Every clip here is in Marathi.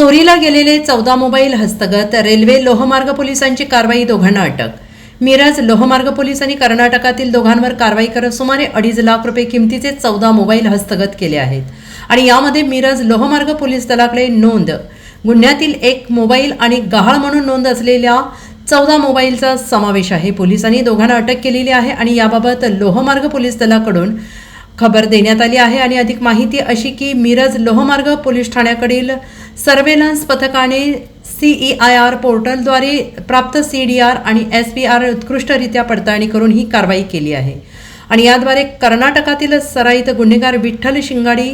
चोरीला गेलेले चौदा मोबाईल हस्तगत रेल्वे लोहमार्ग पोलिसांची कारवाई दोघांना अटक. मिरज लोहमार्ग पोलिसांनी कर्नाटकातील दोघांवर कारवाई करत सुमारे अडीच लाख रुपये किमतीचे चौदा मोबाईल हस्तगत केले आहेत. आणि यामध्ये मिरज लोहमार्ग पोलीस दलाकडे नोंद. गुन्ह्यातील एक मोबाईल आणि गहाळ म्हणून नोंद असलेल्या चौदा मोबाईलचा समावेश आहे. पोलिसांनी दोघांना अटक केलेली आहे आणि याबाबत लोहमार्ग पोलीस दलाकडून खबर देण्यात आली आहे आणि अधिक माहिती अशी की मिरज लोहमार्ग पोलीस ठाण्याकडील सर्वेलन्स पथकाने सीई आय आर पोर्टलद्वारे प्राप्त सी डी आर आणि एस पी आर उत्कृष्टरित्या पडताळणी करून ही कारवाई केली आहे. आणि याद्वारे कर्नाटकातील सराईत गुन्हेगार विठ्ठल शिंगाडी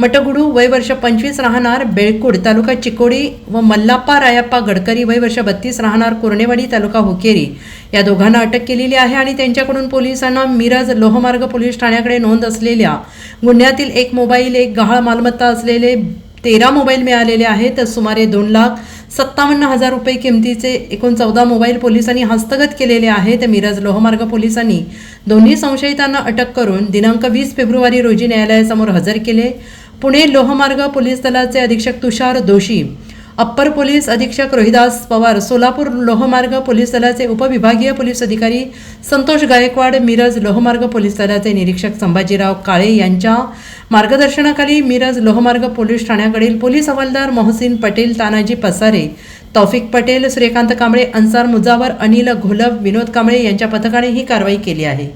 मटगुडू वय वर्ष पंचवीस राहणार बेळकुड तालुका चिकोडी व मल्लाप्पा रायप्पा गडकरी वय वर्ष बत्तीस राहणार कुर्णेवाडी तालुका हुकेरी. या दोघांना अटक केलेली आहे आणि त्यांच्याकडून पोलिसांना मिरज लोहमार्ग पोलीस ठाण्याकडे नोंद असलेल्या गुन्ह्यातील एक मोबाईल एक गहाळ मालमत्ता असलेले तेरा मोबाईल मिळालेले आहेत. सुमारे दोन लाख सत्तावन्न हजार रुपये किमतीचे एकूण चौदा मोबाईल पोलिसांनी हस्तगत केलेले आहेत मिरज लोहमार्ग पोलिसांनी दोन्ही संशयितांना अटक करून दिनांक वीस फेब्रुवारी रोजी न्यायालयासमोर हजर केले. पुणे लोहमार्ग पोलीस दलाचे अधीक्षक तुषार दोशी अप्पर पोलीस अधीक्षक रोहिदास पवार सोलापूर लोहमार्ग पोलीस दलाचे उपविभागीय पोलीस अधिकारी संतोष गायकवाड मिरज लोहमार्ग पोलीस दलाचे निरीक्षक संभाजीराव काळे यांच्या मार्गदर्शनाखाली मिरज लोहमार्ग पोलीस ठाण्याकडील पोलीस हवालदार मोहसिन पटेल तानाजी पसारे तौफिक पटेल सूर्यकांत कांबळे अन्सार मुजावर अनिल घोलप विनोद कांबळे यांच्या पथकाने ही कारवाई केली आहे.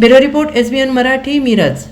Bureau report SBN Marathi Miraj.